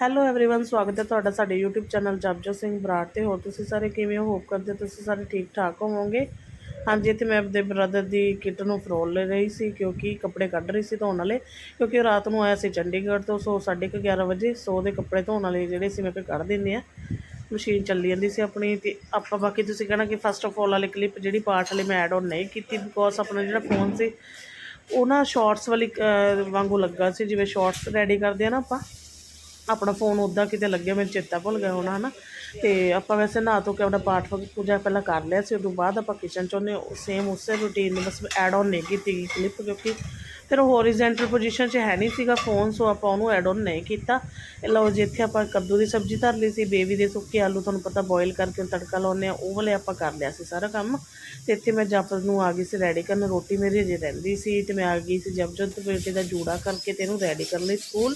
Hello everyone ਸਵਾਗਤ ਹੈ ਤੁਹਾਡਾ ਸਾਡੇ YouTube ਚੈਨਲ ਜਪਜੋ ਸਿੰਘ ਬਰਾੜ ਤੇ ਹੋਰ ਤੁਸੀਂ ਸਾਰੇ ਕਿਵੇਂ ਹੋ ਹੋਪ ਕਰਦੇ ਤੁਸੀਂ ਸਾਰੇ ਠੀਕ ਠਾਕ ਹੋਵੋਗੇ ਹਾਂਜੀ ਇੱਥੇ ਮੈਂ ਆਪਣੇ ਬ੍ਰਦਰ ਦੀ ਕਿਟ ਨੂੰ ਫਰੋਲ ਲੈ ਰਹੀ ਸੀ ਕਿਉਂਕਿ ਕੱਪੜੇ ਕੱਢ ਰਹੀ ਸੀ ਧੋਣ ਵਾਲੇ ਕਿਉਂਕਿ ਉਹ ਰਾਤ ਨੂੰ ਆਇਆ ਸੀ ਚੰਡੀਗੜ੍ਹ ਤੋਂ ਸੋ 11:30 ਵਜੇ ਸੋ ਉਹਦੇ ਕੱਪੜੇ ਧੋਣ ਵਾਲੇ ਜਿਹੜੇ ਸੀ ਮੈਂ ਕਿਹਾ ਕੱਢ ਦਿੰਦੇ ਆ ਮਸ਼ੀਨ ਚੱਲੀ ਜਾਂਦੀ ਸੀ ਆਪਣੀ ਤੇ ਆਪਾਂ ਬਾਕੀ ਤੁਸੀਂ ਕਹਿਣਾ ਕਿ ਫਸਟ ਆਫ ਆਲ ਵਾਲੀ ਕਲਿੱਪ ਜਿਹੜੀ ਪਾਰਟ ਵਾਲੀ ਮੈਂ ਐਡ ਆਨ ਨਹੀਂ ਕੀਤੀ ਬਿਕੋਜ਼ ਆਪਣਾ ਜਿਹੜਾ ਫੋਨ ਸੀ ਉਹ ਨਾ ਸ਼ਾਰਟਸ ਵਾਲੀ ਅਹ, ਵਾਂਗੂ ਲੱਗਾ ਸੀ ਜਿਵੇਂ ਸ਼ਾਰਟਸ ਰੈਡੀ ਕਰਦੇ ਆ ਨਾ ਆਪਾਂ ਆਪਣਾ ਫੋਨ ਉੱਦਾਂ ਕਿਤੇ ਲੱਗਿਆ, ਮੈਨੂੰ ਚੇਤਾ ਭੁੱਲ ਗਿਆ ਹੋਣਾ ਹੈ ਨਾ ਅਤੇ ਆਪਾਂ ਵੈਸੇ ਨਹਾ ਧੋ ਕੇ ਆਪਣਾ ਪਾਠ ਪੂਜਾ ਪਹਿਲਾਂ ਕਰ ਲਿਆ ਸੀ, ਉਦੋਂ ਬਾਅਦ ਆਪਾਂ ਕਿਚਨ ਚ ਉਹਨੇ ਸੇਮ ਉਸੇ ਰੂਟੀਨ ਨੂੰ ਬਸ ਐਡ ਔਨ ਨਹੀਂ ਕੀਤੀ ਕਲਿੱਪ ਕਿਉਂਕਿ ਫਿਰ ਉਹ ਹੋਰੀਜ਼ੈਂਟਲ ਪੋਜੀਸ਼ਨ 'ਚ ਹੈ ਨਹੀਂ ਸੀਗਾ ਫੋਨ ਸੋ ਆਪਾਂ ਉਹਨੂੰ ਐਡ ਔਨ ਨਹੀਂ ਕੀਤਾ। ਇਹ ਲਓ ਜਿੱਥੇ ਆਪਾਂ ਕੱਦੂ ਦੀ ਸਬਜ਼ੀ ਧਰ ਲਈ ਸੀ, ਬੇਬੀ ਦੇ ਸੁੱਕੇ ਆਲੂ ਤੁਹਾਨੂੰ ਪਤਾ ਬੋਇਲ ਕਰਕੇ ਤੜਕਾ ਲਾਉਂਦੇ ਆ ਉਹ ਵਾਲੇ ਆਪਾਂ ਕਰ ਲਿਆ ਸੀ ਸਾਰਾ ਕੰਮ। ਤੇ ਇੱਥੇ ਮੈਂ ਜਪ ਨੂੰ ਆ ਗਈ ਸੀ ਰੈਡੀ ਕਰਨ, ਰੋਟੀ ਮੇਰੀ ਅਜੇ ਰਹਿੰਦੀ ਸੀ, ਤੇ ਮੈਂ ਆ ਗਈ ਸੀ ਜਪ ਜਦ ਬੇਟੇ ਦਾ ਜੂੜਾ ਕਰਕੇ ਤੇ ਇਹਨੂੰ ਰੈਡੀ ਕਰਨ ਲਈ ਸਕੂਲ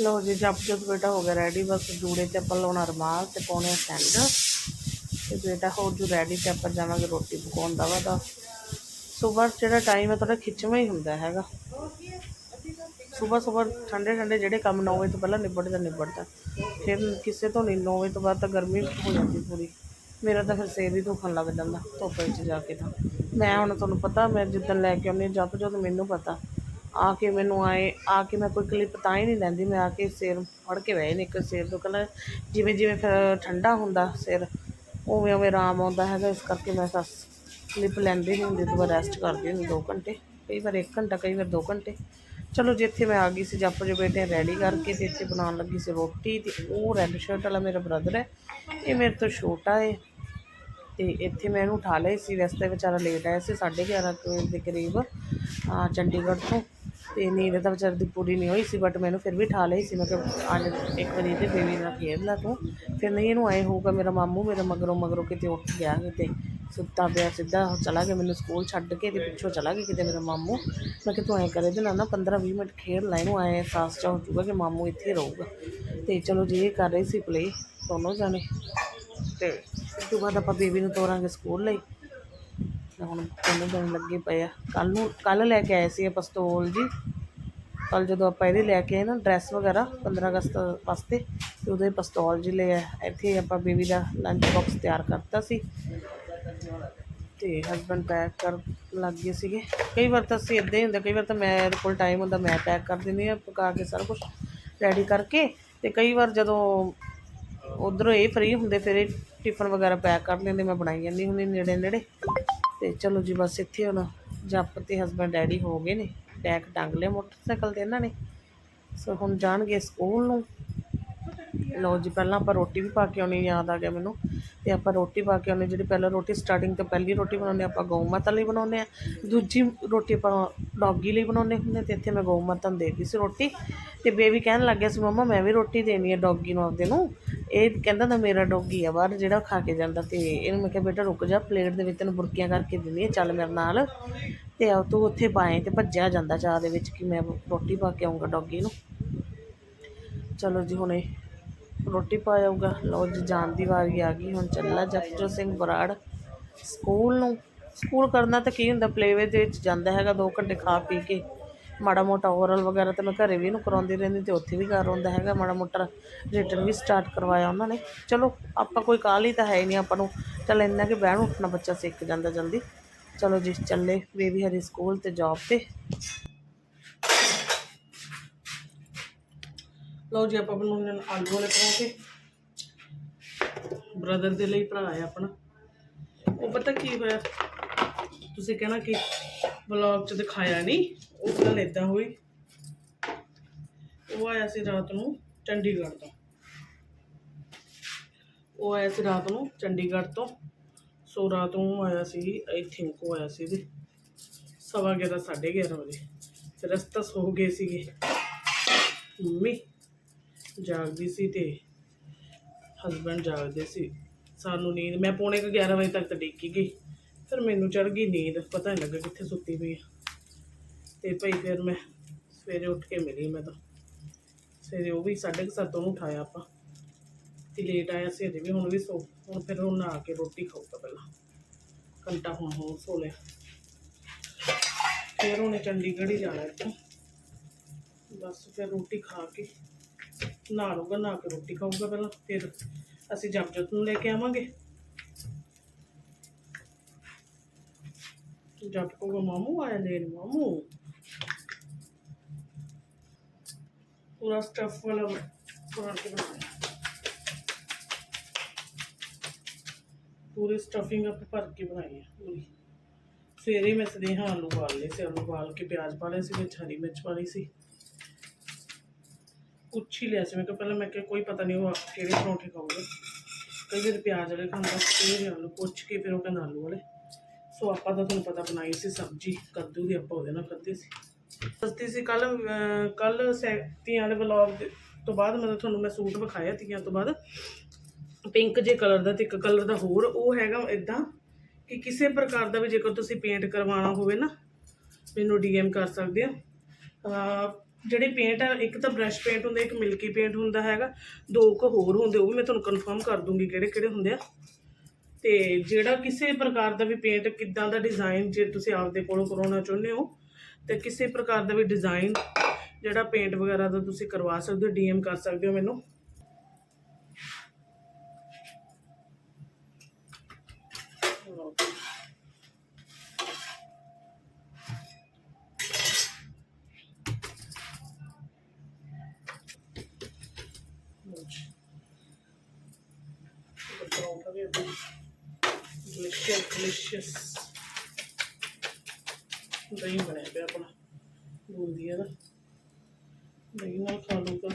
ਲਓ ਜੀ, ਜੱਪ ਜਤ ਬੇਟਾ ਹੋ ਗਿਆ ਰੈਡੀ ਬਸ ਜੂੜੇ ਤੇ ਆਪਾਂ ਲਾਉਣਾ ਰਮਾਲ ਤੇ ਪਾਉਣੇ ਸੈਂਡਲ ਤੇ ਬੇਟਾ ਹੋ ਜੂ ਰੈਡੀ ਤੇ ਆਪਾਂ ਜਾਵਾਂਗੇ ਰੋਟੀ ਪਕਾਉਣ ਦਾ ਵਾ ਤਾਂ ਸਵੇਰ ਜਿਹੜਾ ਟਾਈਮ ਹੈ ਥੋੜਾ ਖਿੱਚਵਾਂ ਹੀ ਹੁੰਦਾ ਹੈਗਾ। ਸਵੇਰ ਸਵੇਰ ਠੰਡੇ ਠੰਡੇ ਜਿਹੜੇ ਕੰਮ 9 ਵਜੇ ਤੋਂ ਪਹਿਲਾਂ ਨਿਬੜਦਾ ਨਿਬੜਦਾ। ਫਿਰ ਕਿਸੇ ਤੋਂ ਨਹੀਂ 9 ਵਜੇ ਤੋਂ ਬਾਅਦ ਤਾਂ ਗਰਮੀ ਹੋ ਜਾਂਦੀ ਪੂਰੀ। ਮੇਰਾ ਤਾਂ ਫਿਰ ਸਿਰ ਹੀ ਦੁਖਣ ਲੱਗ ਜਾਂਦਾ, ਧੁੱਪ ਵਿੱਚ ਜਾ ਕੇ ਤਾਂ। ਮੈਂ ਹੁਣ ਤੁਹਾਨੂੰ ਪਤਾ, ਮੈਂ ਜਿੱਦਣ ਲੈ ਕੇ ਆਉਂਦੀ ਜਦ ਜਦ ਮੈਨੂੰ ਪਤਾ। ਆ ਕੇ ਮੈਨੂੰ ਆਏ, ਆ ਕੇ ਮੈਂ ਕੋਈ ਕਲਿੱਪ ਤਾਂ ਹੀ ਨਹੀਂ ਲੈਂਦੀ, ਮੈਂ ਆ ਕੇ ਸਿਰ ਫੜ ਕੇ ਬਹਿ ਨਹੀਂ ਇੱਕ ਸਿਰ ਤੋਂ ਦੁਖਣਾ ਜਿਵੇਂ ਜਿਵੇਂ ਫਿਰ ਠੰਡਾ ਹੁੰਦਾ ਸਿਰ, ਉਵੇਂ ਉਵੇਂ ਆਰਾਮ ਆਉਂਦਾ ਹੈਗਾ, ਇਸ ਕਰਕੇ ਮੈਂ ਸੱਸ ਕਲਿੱਪ ਲੈਂਦੀ ਨਹੀਂ ਹੁੰਦੀ, ਦੁਬਾਰਾ ਰੈਸਟ ਕਰਦੀ ਹੁੰਦੀ 2 ਘੰਟੇ, ਕਈ ਵਾਰ 1 ਘੰਟਾ, ਕਈ ਵਾਰ 2 ਘੰਟੇ। ਚਲੋ ਜਿੱਥੇ ਮੈਂ ਆ ਗਈ ਸੀ, ਜੱਪ ਜੋ ਬੇਟੇ ਰੈਡੀ ਕਰਕੇ ਤੇ ਇੱਥੇ ਬਣਾਉਣ ਲੱਗੀ ਸੀ ਰੋਟੀ ਤੇ ਉਹ ਰੈੱਡ ਸ਼ਰਟ ਵਾਲਾ ਮੇਰਾ ਬ੍ਰਦਰ ਹੈ, ਇਹ ਮੇਰੇ ਤੋਂ ਛੋਟਾ ਹੈ। ਤੇ ਇੱਥੇ ਮੈਂ ਇਹਨੂੰ ਉਠਾ ਲਿਆ ਸੀ ਵੈਸੇ ਵਿਚਾਰਾ ਲੇਟ ਆਇਆ ਸੀ 11:30 ਵਜੇ ਦੇ ਕਰੀਬ ਚੰਡੀਗੜ੍ਹ ਤੋਂ। ਤੇ ਨੀਂਦ ਤਾਂ ਵਿਚਾਰੇ ਦੀ ਪੂਰੀ ਨਹੀਂ ਹੋਈ ਸੀ ਬਟ ਮੈਨੂੰ ਫਿਰ ਵੀ ਉਠਾ ਲਈ ਸੀ, ਮੈਂ ਕਿਹਾ ਅੱਜ ਇੱਕ ਵਾਰੀ ਇਹਦੇ ਬੇਬੀ ਨਾਲ ਖੇਡ ਲਾ ਤੂੰ। ਫਿਰ ਨਹੀਂ ਇਹਨੂੰ ਆਏ ਹੋਊਗਾ ਮੇਰਾ ਮਾਮੂ, ਮੇਰੇ ਮਗਰੋਂ ਮਗਰੋਂ ਕਿਤੇ ਉੱਠ ਗਿਆ ਕਿਤੇ। ਸੁੱਤਾ ਪਿਆ ਸਿੱਧਾ ਚਲਾ ਗਿਆ, ਮੈਨੂੰ ਸਕੂਲ ਛੱਡ ਕੇ ਤੇ ਪਿੱਛੋਂ ਚਲਾ ਗਿਆ ਕਿਤੇ ਮੇਰਾ ਮਾਮੂ। ਮੈਂ ਕਿਹਾ ਤੂੰ ਐਂ ਕਰੇ, ਇਹਦੇ ਨਾਲ ਨਾ 15 20 ਮਿੰਟ ਖੇਡ ਲੈ, ਇਹਨੂੰ ਆਏ ਅਹਿਸਾਸ ਹੋ ਜਾਊਗਾ ਕਿ ਮਾਮੂ ਇੱਥੇ ਰਹੂਗਾ। ਤੇ ਚਲੋ ਜੇ, ਇਹ ਕਰ ਰਹੀ ਸੀ ਪਲੇ ਦੋਨੋਂ ਜਾਣੇ। ਤੇ ਉਸ ਤੋਂ ਬਾਅਦ ਆਪਾਂ ਬੇਬੀ ਨੂੰ ਤੋਰਾਂਗੇ ਸਕੂਲ ਲਈ। ਹੁਣ ਦੋਨੋਂ ਦਿਨ ਲੱਗੇ ਪਏ ਆ। ਕੱਲ ਨੂੰ ਕੱਲ ਲੈ ਕੇ ਆਏ ਸੀ ਇਹ ਪਿਸਤੌਲ ਜੀ। ਕੱਲ ਜਦੋਂ ਆਪਾਂ ਇਹਦੇ ਲੈ ਕੇ ਆਏ ਨਾ ਡਰੈਸ ਵਗੈਰਾ 15 ਅਗਸਤ ਵਾਸਤੇ, ਤੇ ਉਹਦੇ ਪਸਤੌਲ ਜੀ ਲਿਆ ਇੱਥੇ ਆਪਾਂ ਬੇਬੀ ਦਾ ਲੰਚ ਬਾਕਸ ਤਿਆਰ ਕਰਤਾ ਸੀ। ਤੇ ਹਸਬੰਡ ਪੈਕ ਕਰ ਲੱਗ ਗਏ ਸੀਗੇ। ਕਈ ਵਾਰ ਤਾਂ ਅਸੀਂ ਇੱਦਾਂ ਹੀ ਹੁੰਦਾ, ਕਈ ਵਾਰ ਤਾਂ ਮੇਰੇ ਕੋਲ ਟਾਈਮ ਹੁੰਦਾ, ਮੈਂ ਪੈਕ ਕਰ ਦਿੰਦੀ ਆ ਪਕਾ ਕੇ ਸਾਰਾ ਕੁਝ ਰੈਡੀ ਕਰਕੇ। ਤੇ ਕਈ ਵਾਰ ਜਦੋਂ ਉਧਰੋਂ ਇਹ ਫ੍ਰੀ ਹੁੰਦੇ, ਫਿਰ ਇਹ ਟਿਫਨ ਵਗੈਰਾ ਪੈਕ ਕਰ ਲੈਂਦੇ, ਮੈਂ ਬਣਾਈ ਜਾਂਦੀ ਹੁੰਦੀ ਨੇੜੇ ਨੇੜੇ ਤੇ ਚਲੋ ਜੀ ਬਸ ਇੱਥੇ ਹੁਣ ਜੱਪ ਤੇ ਹਸਬੰਡ ਡੈਡੀ ਹੋ ਗਏ ਨੇ। ਬੈਗ ਟੰਗ ਲਿਆ ਮੋਟਰਸਾਈਕਲ ਤੇ ਇਹਨਾਂ ਨੇ। ਸੋ ਹੁਣ ਜਾਣਗੇ ਸਕੂਲ ਨੂੰ। ਲਓ ਜੀ, ਪਹਿਲਾਂ ਆਪਾਂ ਰੋਟੀ ਵੀ ਪਾ ਕੇ ਆਉਣੀ, ਯਾਦ ਆ ਗਿਆ ਮੈਨੂੰ। ਤੇ ਆਪਾਂ ਰੋਟੀ ਪਾ ਕੇ ਆਉਣੀ ਜਿਹੜੀ ਪਹਿਲਾਂ ਰੋਟੀ ਸਟਾਰਟਿੰਗ ਤੋਂ ਪਹਿਲੀ ਰੋਟੀ ਬਣਾਉਂਦੇ ਆਪਾਂ ਗਊ ਮਾਤਾ ਲਈ ਬਣਾਉਂਦੇ ਆ ਦੂਜੀ ਰੋਟੀ ਆਪਾਂ ਡੌਗੀ ਲਈ ਬਣਾਉਂਦੇ ਹੁੰਦੇ ਤੇ ਇੱਥੇ ਮੈਂ ਗਊ ਮਾਤਾ ਨੂੰ ਦੇ ਸੀ ਰੋਟੀ। ਤੇ ਬੇਬੀ ਕਹਿਣ ਲੱਗ ਗਿਆ ਸੀ, ਮੰਮਾ, ਮੈਂ ਵੀ ਰੋਟੀ ਦੇਣੀ ਹੈ ਡੌਗੀ ਨੂੰ ਆਪਦੇ ਨੂੰ। ਇਹ ਕਹਿੰਦਾ ਤਾਂ ਮੇਰਾ ਡੌਗੀ ਆ ਬਾਹਰ, ਜਿਹੜਾ ਖਾ ਕੇ ਜਾਂਦਾ ਤੇ ਇਹਨੂੰ ਮੈਂ ਕਿਹਾ, ਬੇਟਾ, ਰੁਕ ਜਾ, ਪਲੇਟ ਦੇ ਵਿੱਚ ਤੈਨੂੰ ਬੁਰਕੀਆਂ ਕਰਕੇ ਦਿੰਦੀ ਆ ਚੱਲ ਮੇਰੇ ਨਾਲ। ਤੇ ਆ ਤੂੰ ਉੱਥੇ ਪਾਏ ਤੇ ਭੱਜਿਆ ਜਾਂਦਾ ਚਾਹ ਦੇ ਵਿੱਚ ਕਿ ਮੈਂ ਰੋਟੀ ਪਾ ਕੇ ਆਉਂਗਾ ਡੌਗੀ ਨੂੰ। ਚਲੋ ਜੀ, ਹੁਣੇ ਰੋਟੀ ਪਾ ਜਾਊਗਾ। ਲਓ ਜੀ, ਜਾਣ ਦੀ ਵਾਰੀ ਆ ਗਈ। ਹੁਣ ਚੱਲਾ ਜਪਜੋ ਸਿੰਘ ਬਰਾੜ ਸਕੂਲ ਨੂੰ। ਸਕੂਲ ਕਰਨਾ ਤਾਂ ਕੀ ਹੁੰਦਾ, ਪਲੇਵੇ ਦੇ ਵਿੱਚ ਜਾਂਦਾ ਹੈਗਾ 2 ਘੰਟੇ ਖਾ ਪੀ ਕੇ। ਮਾੜਾ ਮੋਟਾ ਓਰਲ ਵਗੈਰਾ ਤਾਂ ਮੈਂ ਘਰੇ ਵੀ ਇਹਨੂੰ ਕਰਾਉਂਦੀ ਰਹਿੰਦੀ ਤੇ ਉੱਥੇ ਵੀ ਕਰ ਹੁੰਦਾ ਹੈਗਾ। ਮਾੜਾ ਮੋਟਾ ਰਿਟਰਨ ਵੀ ਸਟਾਰਟ ਕਰਵਾਇਆ ਉਹਨਾਂ ਨੇ। ਚਲੋ, ਆਪਾਂ ਕੋਈ ਕਾਹਲ ਹੀ ਤਾਂ ਹੈ ਹੀ ਨਹੀਂ ਆਪਾਂ ਨੂੰ। ਚੱਲ ਇੰਨਾ ਕਿ ਬਹਿਣ ਉੱਠਣਾ ਬੱਚਾ ਸਿੱਖ ਜਾਂਦਾ ਜਲਦੀ। ਚਲੋ ਜੀ, ਚੱਲੇ ਬੇਬੀ ਹਰੀ ਸਕੂਲ ਤੇ ਜੌਬ ਤੇ। ਲਓ ਜੀ ਆਪਾਂ ਬਣਾਉਣੇ ਨੇ ਆਲੂ ਵਾਲੇ ਪਰੌਂਠੇ। ਬ੍ਰਦਰ ਦੇ ਲਈ ਭਰਾ ਹੈ ਆਪਣਾ। ਉਹ ਪਤਾ ਕੀ ਹੋਇਆ? ਤੁਸੀਂ ਕਹਿਣਾ ਕਿ ਵਲੌਗ 'ਚ ਦਿਖਾਇਆ ਨਹੀਂ, ਉਹ ਗੱਲ ਇਦਾਂ ਹੋਈ। ਉਹ ਆਇਆ ਸੀ ਰਾਤ ਨੂੰ ਚੰਡੀਗੜ੍ਹ ਤੋਂ। ਉਹ ਆਇਆ ਸੀ ਰਾਤ ਨੂੰ ਚੰਡੀਗੜ੍ਹ ਤੋਂ। ਸੋ ਰਾਤ ਨੂੰ ਆਇਆ ਸੀ ਆਈ ਥਿੰਕ ਉਹ ਆਇਆ ਸੀ ਜੀ ਸਵਾ ਗਿਆਰਾਂ, ਸਾਢੇ 11 ਵਜੇ। ਰਸਤਾ ਸੋ ਗਏ ਸੀਗੇ। ਮੰਮੀ ਜਾਗਦੀ ਸੀ ਤੇ ਹਸਬੰਡ ਜਾਗਦੇ ਸੀ। ਸਾਨੂੰ ਨੀਂਦ, ਮੈਂ ਪੌਣੇ ਕੁ 11 ਵਜੇ ਤੱਕ ਤਾਂ ਡਿੱਗੀ ਗਈ। ਫਿਰ ਮੈਨੂੰ ਚੜ ਗਈ ਨੀਂਦ, ਪਤਾ ਨਹੀਂ ਲੱਗਾ ਕਿੱਥੇ ਸੁੱਤੀ ਪਈ ਆ। ਤੇ ਭਈ ਫਿਰ ਮੈਂ ਸਵੇਰੇ ਉੱਠ ਕੇ ਮਿਲੀ ਮੈਂ ਤਾਂ। ਸਵੇਰੇ ਉਹ ਵੀ 7:30 ਉਹਨੂੰ ਉਠਾਇਆ ਆਪਾਂ। ਤੇ ਲੇਟ ਆਇਆ ਸੀ ਅਜੇ ਵੀ ਹੁਣ ਵੀ ਸੋ ਹੁਣ ਫਿਰ ਹੁਣ ਆ ਕੇ ਰੋਟੀ ਖਾਊਗਾ ਪਹਿਲਾਂ। ਘੰਟਾ ਹੁਣ ਹੋਰ ਸੋ ਲਿਆ। ਫਿਰ ਉਹਨੇ ਚੰਡੀਗੜ੍ਹ ਹੀ ਜਾਣਾ ਇੱਥੋਂ। ਬਸ ਫਿਰ ਰੋਟੀ ਖਾ ਕੇ ਨਹਾ ਲਊਗਾ ਨਹਾ ਕੇ ਰੋਟੀ ਖਾਊਗਾ ਪਹਿਲਾਂ, ਫਿਰ ਅਸੀਂ ਜਪਜੋਤ ਨੂੰ ਲੈ ਕੇ ਆਵਾਂਗੇ। ਜਪ ਕੋਗਾ ਮਾਮੂ ਆਇਆ ਲੈਣ ਮਾਮੂ। ਪੂਰਾ ਸਟਫ ਵਾਲਾ ਪਰਾਂਠੇ ਬਣਾਇਆ ਪੂਰੀ ਸਟਫਿੰਗ ਅਪ ਭਰ ਕੇ ਬਣਾਈ ਹੈ ਪੂਰੀ। ਸਵੇਰੇ ਮੈਂ ਸਦੇਹਾ ਆਲੂ ਉਬਾਲ ਲਏ ਸੀ, ਆਲੂ ਉਬਾਲ ਕੇ ਪਿਆਜ਼ ਪਾ ਲਏ ਸੀ, ਵਿੱਚ ਹਰੀ ਮਿਰਚ ਪਾ ਲਈ ਕੁਛ ਹੀ ਲਿਆ ਸੀ। ਮੈਂ ਕਿਹਾ ਪਹਿਲਾਂ ਮੈਂ ਕਿਹਾ ਕੋਈ ਪਤਾ ਨਹੀਂ ਉਹ ਕਿਹੜੇ ਪਰੌਂਠੇ ਖਾਊਗਾ। ਕਈ ਵਾਰ ਪਿਆਜ਼ ਵਾਲੇ ਖਾਂਦਾ ਕਈ ਆਲੂ ਪੁੱਛ ਕੇ ਫਿਰ ਉਹ ਕਹਿੰਦਾ ਆਲੂ ਵਾਲੇ। ਸੋ ਆਪਾਂ ਤਾਂ ਤੁਹਾਨੂੰ ਪਤਾ ਬਣਾਈ ਸੀ ਸਬਜ਼ੀ, ਕੱਦੂ ਦੀ ਆਪਾਂ ਉਹਦੇ ਨਾਲ ਖਾਧੀ ਸੀ। ਸਸਤੀ ਸੀ ਕੱਲ ਕੱਲ ਤੀਆਂ ਵਾਲੇ ਵਲੌਗ ਤੋਂ ਬਾਅਦ ਮਤਲਬ ਤੁਹਾਨੂੰ ਮੈਂ ਸੂਟ ਵਿਖਾਇਆ ਤੀਆਂ ਤੋਂ ਬਾਅਦ। ਪਿੰਕ ਜੇ ਕਲਰ ਦਾ ਤੇ ਇੱਕ ਕਲਰ ਦਾ ਹੋਰ, ਉਹ ਹੈਗਾ ਇਦਾਂ ਕਿ ਕਿਸੇ ਪ੍ਰਕਾਰ ਦਾ ਵੀ ਜੇਕਰ ਤੁਸੀਂ ਪੇਂਟ ਕਰਵਾਉਣਾ ਹੋਵੇ ਨਾ, ਮੈਨੂੰ ਡੀਐਮ ਕਰ ਸਕਦੇ ਆ। ਜਿਹੜੇ ਪੇਂਟ ਆ, ਇੱਕ ਤਾਂ ਬ੍ਰਸ਼ ਪੇਂਟ ਹੁੰਦਾ, ਇੱਕ ਮਿਲਕੀ ਪੇਂਟ ਹੁੰਦਾ ਹੈਗਾ। ਦੋ ਕੁ ਹੋਰ ਹੁੰਦੇ, ਉਹ ਵੀ ਮੈਂ ਤੁਹਾਨੂੰ ਕਨਫਰਮ ਕਰ ਦੂੰਗੀ ਕਿਹੜੇ ਕਿਹੜੇ ਹੁੰਦੇ ਆ। ਤੇ ਜਿਹੜਾ ਕਿਸੇ ਪ੍ਰਕਾਰ ਦਾ ਵੀ ਪੇਂਟ ਕਿੱਦਾਂ ਦਾ ਡਿਜ਼ਾਈਨ ਜੇ ਤੁਸੀਂ ਆਪਦੇ ਕੋਲੋਂ ਕਰਾਉਣਾ ਚਾਹੁੰਦੇ ਹੋ, ਤੇ ਕਿਸੇ ਪ੍ਰਕਾਰ ਦਾ ਵੀ ਡਿਜ਼ਾਈਨ ਜਿਹੜਾ ਪੇਂਟ ਵਗੈਰਾ ਦਾ ਤੁਸੀਂ ਕਰਵਾ ਸਕਦੇ ਹੋ ਡੀਐਮ ਕਰ ਸਕਦੇ ਹੋ ਮੈਨੂੰ। Delicious. delicious ਦਹੀਂ ਬਣਿਆ ਪਿਆ ਆਪਣਾ, ਬੂੰਦੀ ਦਾ ਦਹੀਂ ਨਾਲ ਖਾ ਲੂਗਾ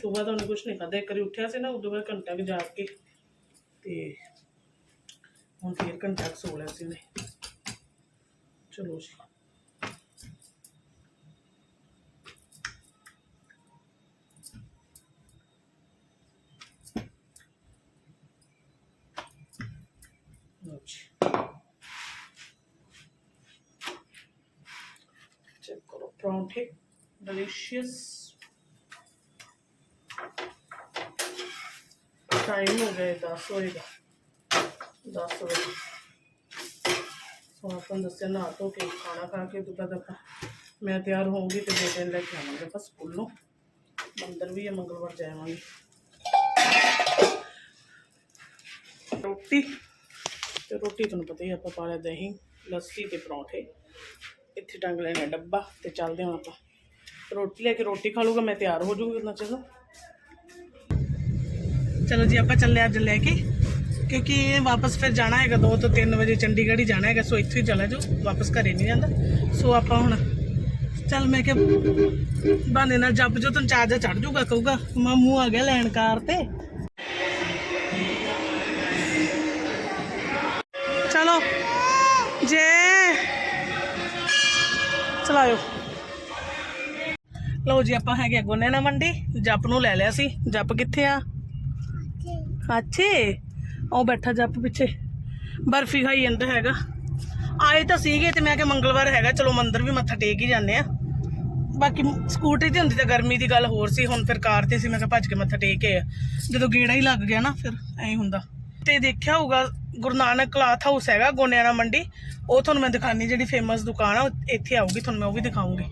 ਸੁਬਾਹ ਤਾਂ ਉਹਨੇ ਕੁਛ ਨਹੀਂ ਖਾਧਾ, ਇੱਕ ਵਾਰੀ ਉੱਠਿਆ ਸੀ ਨਾ, ਉਦੋਂ ਬਾਅਦ ਘੰਟਾ ਕੁ ਜਾਗ ਕੇ ਤੇ ਹੁਣ ਫੇਰ ਘੰਟਾ ਕੁ ਸੋ ਲਿਆ ਸੀ ਉਹਨੇ। ਚਲੋ ਜੀ ਲਓ ਜੀ ਚੈੱਕ ਕਰੋ ਪਰੌਂਠੇ ਡਿਲੀਸ਼ੀਅਸ ਟਾਈਮ ਹੋ ਗਿਆ 10 ਵਜੇ ਦਾ। 10 ਵਜੇ। ਸੋ ਆਪਾਂ ਦੱਸਿਆ ਨਾ ਧੋ ਕੇ ਖਾਣਾ ਖਾ ਕੇ ਦੁੱਧਾ ਦਾ ਮੈਂ ਤਿਆਰ ਹੋਊਂਗੀ ਤੇ ਬੇਟੇ ਨੂੰ ਲੈ ਕੇ ਆਵਾਂਗੇ ਆਪਾਂ ਸਕੂਲ ਨੂੰ। ਮੰਦਰ ਵੀ ਹੈ, ਮੰਗਲਵਾਰ ਜਾਵਾਂਗੇ। ਰੋਟੀ। ਤੇ ਰੋਟੀ ਤੁਹਾਨੂੰ ਪਤਾ ਹੀ ਆਪਾਂ ਪਾ ਲਿਆ ਦਹੀਂ, ਲੱਸੀ ਤੇ ਪਰੌਂਠੇ। ਇੱਥੇ ਟੰਗ ਲੈਣਾ ਡੱਬਾ ਤੇ ਚੱਲਦੇ ਹਾਂ ਆਪਾਂ। ਰੋਟੀ ਲੈ ਕੇ ਰੋਟੀ ਖਾ ਲੂਗਾ ਮੈਂ ਤਿਆਰ ਹੋ ਜਾਊਂਗੀ ਉਹਨਾਂ ਚਿਰ। ਚਲੋ ਜੀ, ਆਪਾਂ ਚੱਲੇ ਅੱਜ ਲੈ ਕੇ। ਕਿਉਂਕਿ ਇਹ ਵਾਪਸ ਫਿਰ ਜਾਣਾ ਹੈਗਾ 2 ਤੋਂ 3 ਵਜੇ, ਚੰਡੀਗੜ੍ਹ ਹੀ ਜਾਣਾ ਹੈਗਾ, ਸੋ ਇੱਥੇ ਹੀ ਚਲਾ ਜਾਓ ਵਾਪਸ ਘਰੇ ਨਹੀਂ ਜਾਂਦਾ। ਸੋ ਆਪਾਂ ਹੁਣ ਚੱਲ ਮੈਂ ਕਿ ਬਹਾਨੇ ਨਾਲ ਜੱਪ ਜੋ ਤੈਨੂੰ ਚਾਰਜਰ ਚੜ ਜਾਊਗਾ, ਕਹੂਗਾ ਮਾਮੂ ਆ ਗਿਆ ਲੈਣ ਕਾਰ ਤੇ। ਚਲੋ, ਜੇ ਚਲਾਇਓ। ਲਓ ਜੀ, ਆਪਾਂ ਹੈਗੇ ਗੋਨੇ ਮੰਡੀ। ਜੱਪ ਨੂੰ ਲੈ ਲਿਆ ਸੀ। ਜੱਪ ਕਿੱਥੇ ਆ? ਅੱਛੇ। ਉਹ ਬੈਠਾ ਜੱਪ ਪਿੱਛੇ। ਬਰਫੀ ਖਾਈ ਜਾਂਦਾ ਹੈਗਾ। ਆਏ ਤਾਂ ਸੀਗੇ ਤੇ ਮੈਂ ਕਿ ਮੰਗਲਵਾਰ ਹੈਗਾ। ਚਲੋ ਮੰਦਰ ਵੀ ਮੱਥਾ ਟੇਕ ਹੀ ਜਾਂਦੇ ਆ। ਬਾਕੀ ਸਕੂਟਰੀ ਤੇ ਹੁੰਦੀ ਤਾਂ ਗਰਮੀ ਦੀ ਗੱਲ ਹੋਰ ਸੀ। ਹੁਣ ਫਿਰ ਕਾਰ ਤੇ ਸੀ। ਮੈਂ ਕਿਹਾ ਭੱਜ ਕੇ ਮੱਥਾ ਟੇਕ ਕੇ ਜਦੋਂ ਗੇੜਾ ਹੀ ਲੱਗ ਗਿਆ ਨਾ, ਫਿਰ ਐਂ ਹੁੰਦਾ। ਤੇ ਦੇਖਿਆ ਹੋਊਗਾ ਗੁਰੂ ਨਾਨਕ ਕਲਾਥ ਹਾਊਸ ਹੈਗਾ ਗੋਨਿਆਣਾ ਮੰਡੀ। ਉਹ ਤੁਹਾਨੂੰ ਮੈਂ ਦਿਖਾਣੀ ਜਿਹੜੀ ਫੇਮਸ ਦੁਕਾਨ ਆ, ਉਹ ਇੱਥੇ ਆਊਗੀ, ਤੁਹਾਨੂੰ ਮੈਂ ਉਹ ਵੀ ਦਿਖਾਉਂਗੀ।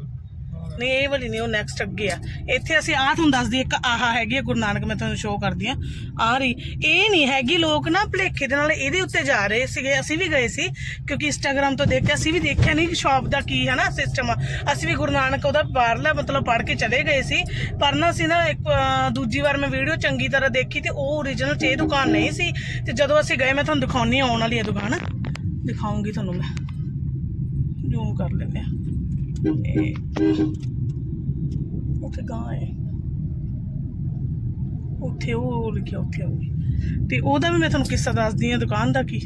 ਨਹੀਂ, ਇਹ ਵਾਲੀ ਨਹੀਂ, ਉਹ ਨੈਕਸਟ ਅੱਗੇ ਆ। ਇੱਥੇ ਅਸੀਂ ਆਹ ਤੁਹਾਨੂੰ ਦੱਸਦੀ, ਇੱਕ ਆਹ ਹੈਗੀ ਆ, ਗੁਰੂ ਨਾਨਕ ਮੈਂ ਤੁਹਾਨੂੰ ਸ਼ੋਅ ਕਰਦੀ ਆ ਆ ਰਹੀ, ਇਹ ਨਹੀਂ ਹੈਗੀ, ਲੋਕ ਨਾ ਭਲੇਖੇ ਦੇ ਨਾਲ ਇਹਦੇ ਉੱਤੇ ਜਾ ਰਹੇ ਸੀਗੇ, ਅਸੀਂ ਵੀ ਗਏ ਸੀ, ਕਿਉਂਕਿ ਇੰਸਟਾਗ੍ਰam ਤੋਂ ਦੇਖ ਕੇ ਅਸੀਂ ਵੀ ਦੇਖਿਆ ਨਹੀਂ ਕਿ ਸ਼ਾਪ ਦਾ ਕੀ ਹੈ ਨਾ ਸਿਸਟਮ ਅਸੀਂ ਵੀ ਗੁਰੂ ਨਾਨਕ ਉਹਦਾ ਬਾਹਰਲਾ ਮਤਲਬ ਪੜ੍ਹ ਕੇ ਚਲੇ ਗਏ ਸੀ, ਪਰ ਨਾ ਅਸੀਂ ਨਾ ਇੱਕ ਦੂਜੀ ਵਾਰ ਮੈਂ ਵੀਡੀਓ ਚੰਗੀ ਤਰ੍ਹਾਂ ਦੇਖੀ ਤੇ ਉਹ ਓਰੀਜਨਲ ਚ ਇਹ ਦੁਕਾਨ ਨਹੀਂ ਸੀ। ਤੇ ਜਦੋਂ ਅਸੀਂ ਗਏ, ਮੈਂ ਤੁਹਾਨੂੰ ਦਿਖਾਉਣੀ ਆਉਣ ਵਾਲੀ ਹੈ ਦੁਕਾਨ। ਦਿਖਾਉਂਗੀ ਤੁਹਾਨੂੰ ਮੈਂ। ਜ਼ੂਮ ਕਰ ਲੈਂਦੇ ਆ ਇਹ ਉੱਥੇ ਗਾਂ ਹੈ। ਉੱਥੇ ਉਹ ਲਿਖਿਆ, ਉੱਥੇ ਹੋਊਗੀ ਤੇ ਉਹਦਾ ਵੀ ਮੈਂ ਤੁਹਾਨੂੰ ਕਿੱਸਾ ਦੱਸਦੀ ਹਾਂ, ਦੁਕਾਨ ਦਾ ਕੀ?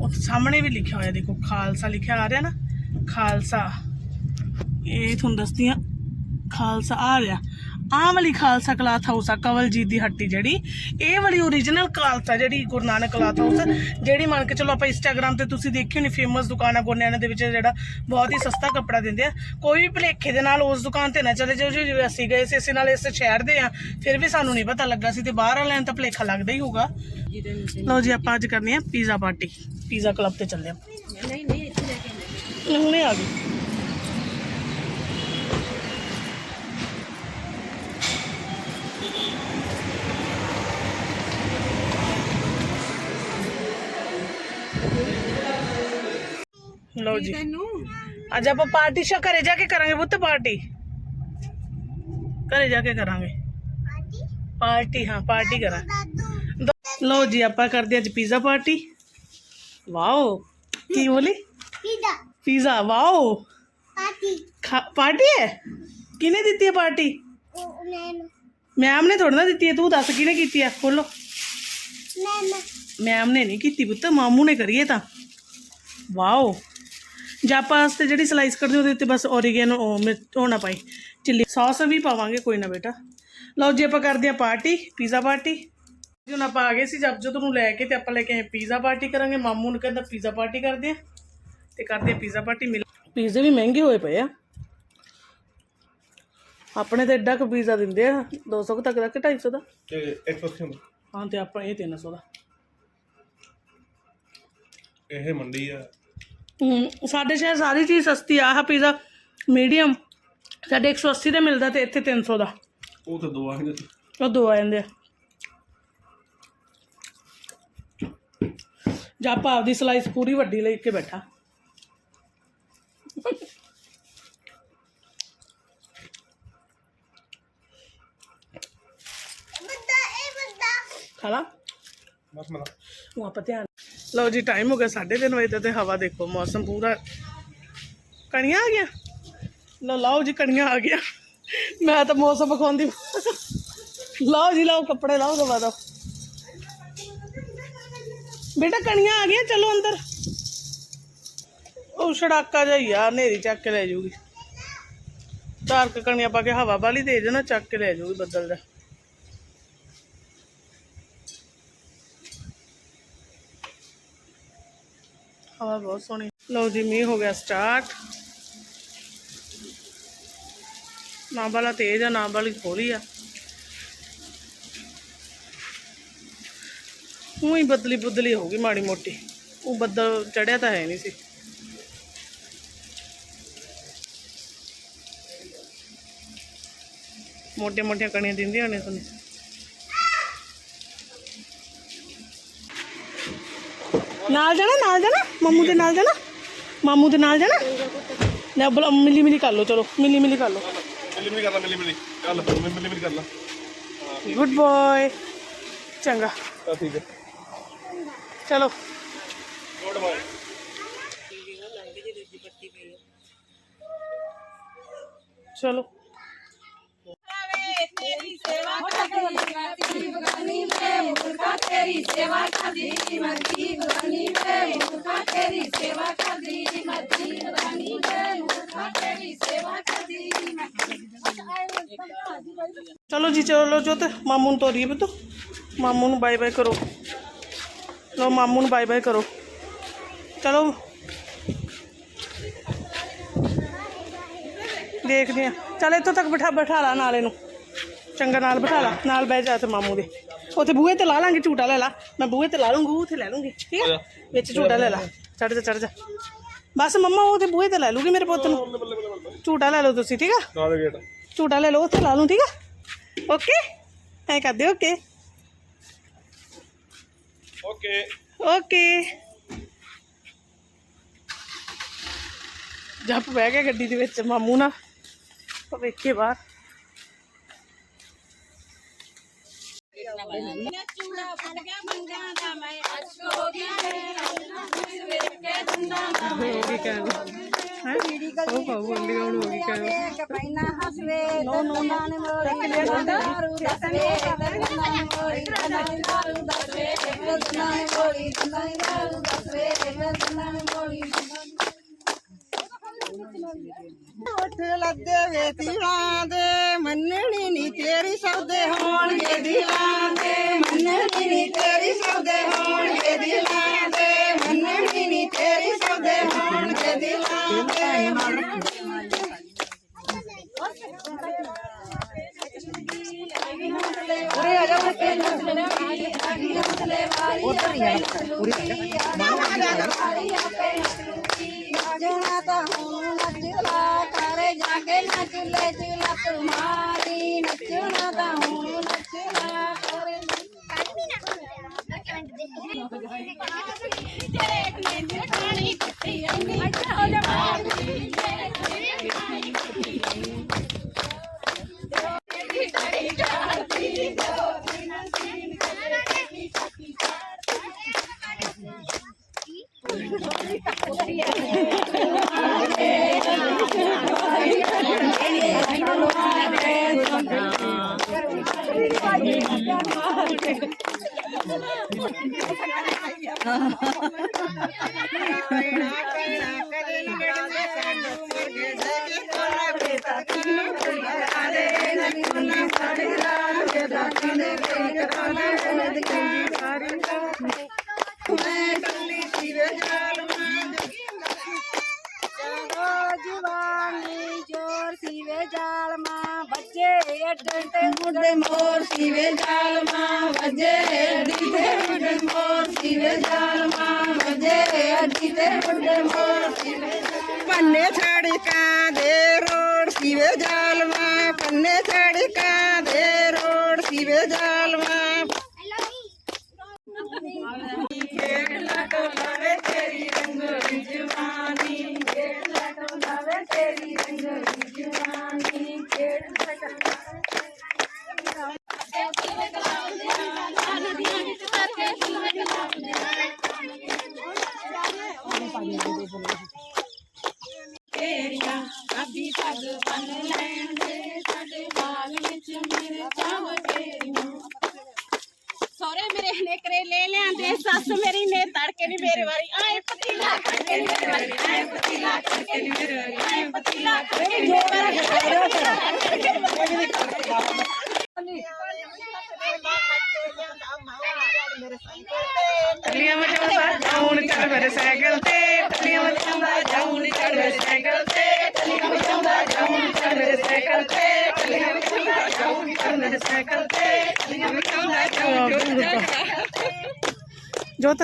ਉੱਥੇ ਸਾਹਮਣੇ ਵੀ ਲਿਖਿਆ ਹੋਇਆ, ਦੇਖੋ, ਖਾਲਸਾ ਲਿਖਿਆ ਆ ਰਿਹਾ ਨਾ। ਖਾਲਸਾ। ਇਹ ਤੁਹਾਨੂੰ ਦੱਸਦੀ ਹਾਂ, ਖਾਲਸਾ ਆ ਰਿਹਾ। ਆਹ ਵਾਲੀ ਖਾਲਸਾ ਕਲਾਥ ਹਾਊਸ ਆ ਕਵਲਜੀਤ ਦੀ ਹੱਟੀ ਜਿਹੜੀ। ਇਹ ਵਾਲੀ ਓਰੀਜਨਲ ਖਾਲਸਾ ਜਿਹੜੀ ਗੁਰੂ ਨਾਨਕ ਕਲਾਥ ਹਾਊਸ ਜਿਹੜੀ ਮੰਨ ਕੇ ਚਲੋ ਆਪਾਂ ਇੰਸਟਾਗ੍ਰam ਤੇ ਤੁਸੀਂ ਦੇਖੀ ਹੋਣੀ ਫੇਮਸ ਦੁਕਾਨ ਆ ਗੋਨਿਆਣਾ ਦੇ ਵਿੱਚ ਜਿਹੜਾ ਬਹੁਤ ਹੀ ਸਸਤਾ ਕੱਪੜਾ ਦਿੰਦੇ ਆ। ਕੋਈ ਵੀ ਭਲੇਖੇ ਦੇ ਨਾਲ ਉਸ ਦੁਕਾਨ ਤੇ ਨਾ ਚਲੇ ਜਾਓ ਜੀ ਜਿਵੇਂ ਅਸੀਂ ਗਏ ਸੀ ਅਸੀਂ ਨਾਲ ਇਸ ਸ਼ਹਿਰ ਦੇ ਆ ਫਿਰ ਵੀ ਸਾਨੂੰ ਨਹੀਂ ਪਤਾ ਲੱਗਾ ਸੀ ਤੇ ਬਾਹਰ ਵਾਲਿਆਂ ਨੂੰ ਤਾਂ ਭਲੇਖਾ ਲੱਗਦਾ ਹੀ ਹੋਊਗਾ। ਲਓ ਜੀ ਆਪਾਂ ਅੱਜ ਕਰਨੀ ਆ ਪੀਜ਼ਾ ਪਾਰਟੀ ਪੀਜ਼ਾ ਕਲੱਬ ਤੇ ਚੱਲਦੇ ਆ। ਨਹੀਂ ਨਹੀਂ ਇੱਥੇ ਲੈ ਕੇ ਆਉਂਦੇ ਹੁਣੇ ਆ ਗਈ ਲਓ ਜੀ ਤੈਨੂੰ ਅੱਜ ਆਪਾਂ ਪਾਰਟੀ ਸ਼ਾ ਘਰੇ ਜਾ ਕੇ ਕਰਾਂਗੇ ਪੁੱਤ ਪਾਰਟੀ ਘਰੇ ਜਾ ਕੇ ਕਰਾਂਗੇ ਪਾਰਟੀ ਹਾਂ ਪਾਰਟੀ ਕਰਾਂ ਲਓ ਜੀ ਆਪਾਂ ਕਰਦੇ ਅੱਜ ਪੀਜ਼ਾ ਪਾਰਟੀ ਵਾਓ ਕੀ ਬੋਲੀ ਪੀਜ਼ਾ ਪੀਜ਼ਾ ਵਾਓ ਪਾਰਟੀ ਖਾ- ਪਾਰਟੀ ਹੈ ਕਿਹਨੇ ਦਿੱਤੀ ਹੈ ਪਾਰਟੀ ਉਹ ਨੈਨ ਮੈਮ ਨੇ ਥੋੜਾ ਨਾ ਦਿੱਤੀ ਹੈ ਤੂੰ ਦੱਸ ਕਿਹਨੇ ਕੀਤੀ ਹੈ ਖੋਲੋ ਨੈਨ ਮੈਮ ਨੇ ਨਹੀਂ ਕੀਤੀ ਪੁੱਤ ਮਾਮੂ ਨੇ ਕਰੀਏ ਤਾਂ ਵਾਓ ਜਾਪਾ ਵਾਸਤੇ ਜਿਹੜੀ ਸਲਾਈਸ ਕਰਦੇ ਉਹਦੇ ਉੱਤੇ ਬਸ ਓਰੀਗੇਨੋ ਉਹ ਨਾ ਪਾਈ ਚਿੱਲੀ ਸੌਸ ਵੀ ਪਾਵਾਂਗੇ ਕੋਈ ਨਾ ਬੇਟਾ। ਲਓ ਜੀ ਆਪਾਂ ਕਰਦੇ ਹਾਂ ਪਾਰਟੀ ਪੀਜ਼ਾ ਪਾਰਟੀ ਹੁਣ ਆਪਾਂ ਆ ਗਏ ਸੀ ਜਬ ਜਦੋਂ ਨੂੰ ਲੈ ਕੇ ਤੇ ਆਪਾਂ ਲੈ ਕੇ ਆਏ ਪੀਜ਼ਾ ਪਾਰਟੀ ਕਰਾਂਗੇ ਮਾਮੂ ਨੂੰ ਕਹਿੰਦਾ ਪੀਜ਼ਾ ਪਾਰਟੀ ਕਰਦੇ ਆ ਤੇ ਕਰਦੇ ਆ ਪੀਜ਼ਾ ਪਾਰਟੀ ਮਿਲ ਪੀਜ਼ੇ ਵੀ ਮਹਿੰਗੇ ਹੋਏ ਪਏ ਆ। ਆਪਣੇ ਤੇ ਐਡਾ ਕੁ ਪੀਜ਼ਾ ਦਿੰਦੇ ਆ 200 ਕੁ ਤੱਕ ਦਾ ਕਿ 250 ਦਾ? ਇਹ 180 ਹੁੰਦਾ ਹਾਂ ਤੇ ਆਪਾਂ ਇਹ 300 ਦਾ। ਇਹ ਮੰਡੀ ਆ। ਹਮ, ਸਾਡੇ ਸ਼ਹਿਰ ਸਾਰੀ ਚੀਜ਼ ਸਸਤੀ ਆ ਆਹ ਪੀਜ਼ਾ ਮੀਡੀਅਮ ਸਾਡੇ 180 ਦਾ ਮਿਲਦਾ ਤੇ ਇੱਥੇ 300 ਦਾ। ਉਹ ਤਾਂ ਦੋ ਆਹੀ ਦਿੱਤੀ ਉਹ ਦੋ ਆ ਜਾਂਦੇ ਆ। ਜਾਪਾ ਆਪਦੀ ਸਲਾਈਸ ਪੂਰੀ ਵੱਡੀ ਲੈ ਕੇ ਬੈਠਾ। ਬੰਦਾ ਇਹ ਬੰਦਾ। ਖਾ ਲਾ। ਬਸ ਮੇਰਾ ਉਹ ਆਪਾਂ ਧਿਆਨ ਲਓ ਜੀ ਟਾਈਮ ਹੋ ਗਿਆ 3:30 ਵਜੇ ਤੇ ਹਵਾ ਦੇਖੋ, ਮੌਸਮ ਪੂਰਾ ਕਣੀਆਂ ਆ ਗਿਆ ਲਓ, ਲਾਓ ਜੀ, ਕਣੀਆਂ ਆ ਗਿਆ ਮੈਂ ਤਾਂ ਮੌਸਮ ਵਿਖਾਉਂਦੀ ਲਾਓ ਜੀ, ਲਾਓ ਕੱਪੜੇ, ਲਾਓ ਦਵਾ ਦੋ ਬੇਟਾ, ਕਣੀਆਂ ਆ ਗਈਆਂ, ਚਲੋ ਅੰਦਰ। ਉਹ ਛੜਾਕਾ ਜਾਈ ਆ, ਹਨੇਰੀ ਚੱਕ ਕੇ ਲੈ ਜਾਊਗੀ। ਚਾਰ ਕਣੀਆਂ ਪਾ ਕੇ ਹਵਾ ਵਾਲੀ ਦੇ ਨਾ ਚੱਕ ਕੇ ਲੈ ਜਾਊਗੀ ਬੱਦਲ ਦਾ। ਹਵਾ ਬਹੁਤ ਸੋਹਣੀ ਲਓ ਜੀ ਮੀਂਹ ਹੋ ਗਿਆ ਸਟਾਰਟ ਨਾ ਵਾਲਾ ਤੇਜ਼ ਆ ਨਾ ਵਾਲੀ ਥੋੜੀ ਆ ਉਹੀ ਬਦਲੀ ਬਦਲੀ ਹੋਊਗੀ ਮਾੜੀ ਮੋਟੀ ਉਹ ਬੱਦਲ ਚੜਿਆ ਤਾਂ ਹੈ ਨਹੀਂ ਸੀ ਮੋਟੇ ਮੋਟੀਆਂ ਕਣੀਆਂ ਦਿੰਦੀਆਂ ਨੇ ਤੁਹਾਨੂੰ ਨਾਲ ਜਾਣਾ ਨਾਲ ਜਾਣਾ? ਮਾਮੂ ਦੇ ਨਾਲ ਜਾਣਾ? ਮਾਮੂ ਦੇ ਨਾਲ ਜਾਣਾ? ਲੈ ਬਲ ਮਿਲੀ ਮਿਲੀ ਕਰ ਲਓ ਚਲੋ ਮਿਲੀ ਮਿਲੀ ਕਰ ਲਓ। ਮਿਲੀ ਮਿਲੀ ਕਰ ਲਾ ਮਿਲੀ ਮਿਲੀ। ਚੱਲ ਮਿਲੀ ਮਿਲੀ ਕਰ ਲਾ। ਗੁੱਡ ਬॉय ਚੰਗਾ। ਠੀਕ ਹੈ। ਚਲੋ। ਗੁੱਡ ਬਾਏ ਚਲੋ। ਚਲੋ ਜੀ ਚਲੋ ਜੋ ਤੇ ਮਾਮੂ ਨੂੰ ਤੋਰੀਏ ਬਤੋ ਮਾਮੂ ਨੂੰ ਬਾਏ ਬਾਏ ਕਰੋ ਲੋ ਮਾਮੂ ਨੂੰ ਬਾਏ ਬਾਏ ਕਰੋ ਚਲੋ ਦੇਖਦੇ ਆ ਚੱਲ ਇੱਥੋਂ ਤੱਕ ਬਿਠਾ ਬਿਠਾ ਲਾ ਨਾਲ ਇਹਨੂੰ ਚੰਗਾ ਨਾਲ ਬਿਠਾ ਲਾ ਨਾਲ ਬਹਿ ਜਾ ਤੇ ਮਾਮੂ ਦੇ। ਉੱਥੇ ਬੂਹੇ ਤੇ ਲਾ ਲਾਂਗੇ ਝੂਟਾ ਲੈ ਲਾ। ਮੈਂ ਬੂਹੇ ਤੇ ਲਾ ਲੂੰਗੀ ਉੱਥੇ ਲੈ ਲੂੰਗੀ ਠੀਕ ਹੈ ਵਿੱਚ ਝੂਟਾ ਲੈ ਲਾ। ਚੜ ਜਾ ਚੜ ਜਾ। ਬਸ ਮੰਮਾ ਉਹ ਤੇ ਬੂਹੇ ਤੇ ਲੈ ਲੂਗੀ ਮੇਰੇ ਪੁੱਤ ਨੂੰ। ਝੂਟਾ ਲੈ ਲਓ ਤੁਸੀਂ ਠੀਕ ਆ? ਨਾਲ ਗੇਟ। ਝੂਟਾ ਲੈ ਲਓ ਉੱਥੇ ਲਾ ਲੂੰ ਠੀਕ ਆ? ਓਕੇ? ਐ ਕਰਦੇ ਓਕੇ? ਓਕੇ। ਓਕੇ। ਜੱਪ ਬਹਿ ਗਿਆ ਗੱਡੀ ਦੇ ਵਿੱਚ ਮਾਮੂ ਨਾਲ। ਉਹ ਵੇਖੇ ਬਾਹਰ। ਹੋ ਗਈ ਕਹਿੰਦੇ ਹੈ ਉਹ ਪਾਉ ਬੰਦੀ ਕੌਣ ਹੋ ਗਈ ਕਹਿੰਦੇ ਕਪੈਨਾ ਹਸਵੇ ਨੋ ਨੋ ਨਾ ਦਾਰੂ ਦਸਵੇ ਦੰਦਾਂ ਮੋੜੀ ਦੰਦਾਂ ਦਾਰੂ ਦਸਵੇ ਦੰਦਾਂ ਮੋੜੀ ਦੰਦਾਂ ਦਾਰੂ ਦਸਵੇ ਦੰਦਾਂ ਮੋੜੀ ਹੱਥ ਲੱਦੇ ਵੇ ਤੀਰਾਂ ਦੇ। ਤੇਰੀ ਸੌਦੇ ਹੋਣਗੇ ਦਿਲਾਂ ਦੇ ਮੰਨਣੀ ਨੀ ਤੇਰੀ ਸੌਦੇ ਹੋਣਗੇ ਦਿਲਾਂ ਦੇ ਮੰਨਣੀ ਨੀ ਤੇਰੀ ਸੌਦੇ ਹੋਣਗੇ ਦਿਲਾਂ ਦੇ ਉਰੇ ਆ ਜਾ ਉਰੇ ਉਧਰ ਹੀ ਆ ਉਰੇ ਨੱਚਣਾ ਤਾਂ ਹੁਣ ਨੱਚ ਲਾ। ਘਰੇ ਜਾ ਕੇ ਨੱਚ ਲੈ ਚੁਲਾ ਤੁਮਾਰੀ ਨੱਚਣਾ ਤਾਂ ਹੁਣ ਨੱਚ ਲਾ ਘਰੇ Ờ. cây ਅੱਡੀ ਤੇ ਮੁੰਡੇ ਮੋਰ ਸੀਵੇ ਪੰਨੇ ਛੜਕਾਂ ਦੇ ਰੋਡ ਸੀਵੇ ਜਾਲ ਮਾਂ ਪੰਨੇ ਛੜਕਾਂ ਦੇ ਰੋਡ ਸੀਵੇ ਜਾਲ ਮਾਂ ਸੋਰੇ ਮੇਰੇ ਨੇ ਕਰੇਲੇ ਲਿਆਂਦੇ ਸੱਸ ਮੇਰੀ ਨੇ ਤੜਕੇ ਨਹੀਂ ਮੇਰੇ ਵਾਰੀ ਆਏ ਪਤੀਲਾ ਕਰਕੇ ਨੀ ਮੇਰੇ ਵਾਰੀ ਆਏ ਪਤੀਲਾ ਕਰਕੇ ਨੀ ਮੇਰੇ ਵਾਰੀ ਆਏ ਪਤੀਲਾ ਕਰਕੇ ਨੀ ਮੇਰੇ ਵਾਰੀ ਟੱਲੀਆਂ ਵਜਾਉਂਦਾ ਜਾਉਣ ਚੜ ਮੇਰੇ ਸਾਈਕਲ ਤੇ ਟੱਲੀਆਂ ਵਜਾਉਂਦਾ ਜਾਉਣ ਚੜ ਮੇਰੇ ਸਾਈਕਲ ਤੇ ਟੱਲੀਆਂ ਵਜਾਉਂਦਾ ਜਾਉਣ ਚੜ ਮੇਰੇ ਸਾਈਕਲ ਤੇ ਟੱਲੀਆਂ ਵਜਾਉਂਦਾ ਜਾਉਣ ਚੜ ਮੇਰੇ ਸਾਈਕਲ ਤੇ ਟੱਲੀਆਂ ਵਜਾਉਂਦਾ ਜਾਉਣ ਜੋਤ।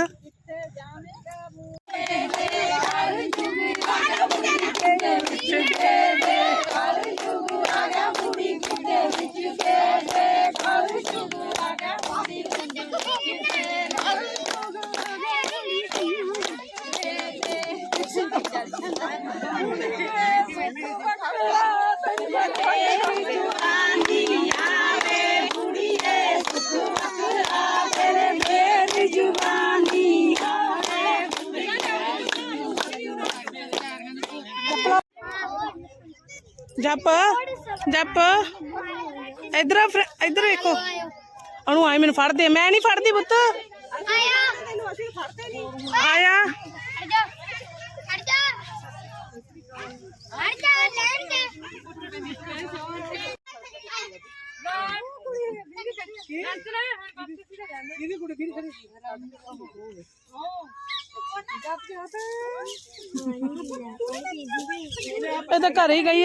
ਜੱਪ ਜੱਪ। ਇਧਰ ਆ ਫਰ- ਇਧਰ ਵੇਖੋ। ਉਹਨੂੰ ਆਏ ਮੈਨੂੰ ਫੜ ਦੇ ਮੈਂ ਨਹੀਂ ਫੜਦੀ ਪੁੱਤ। ਆਇਆ। ਆਇਆ ਹਟ ਜਾ ਹਟ ਜਾ ਹਟ ਜਾ ਲੈਣ ਦੇ ਇਹ ਤਾਂ ਘਰੇ ਹੀ ਗਈ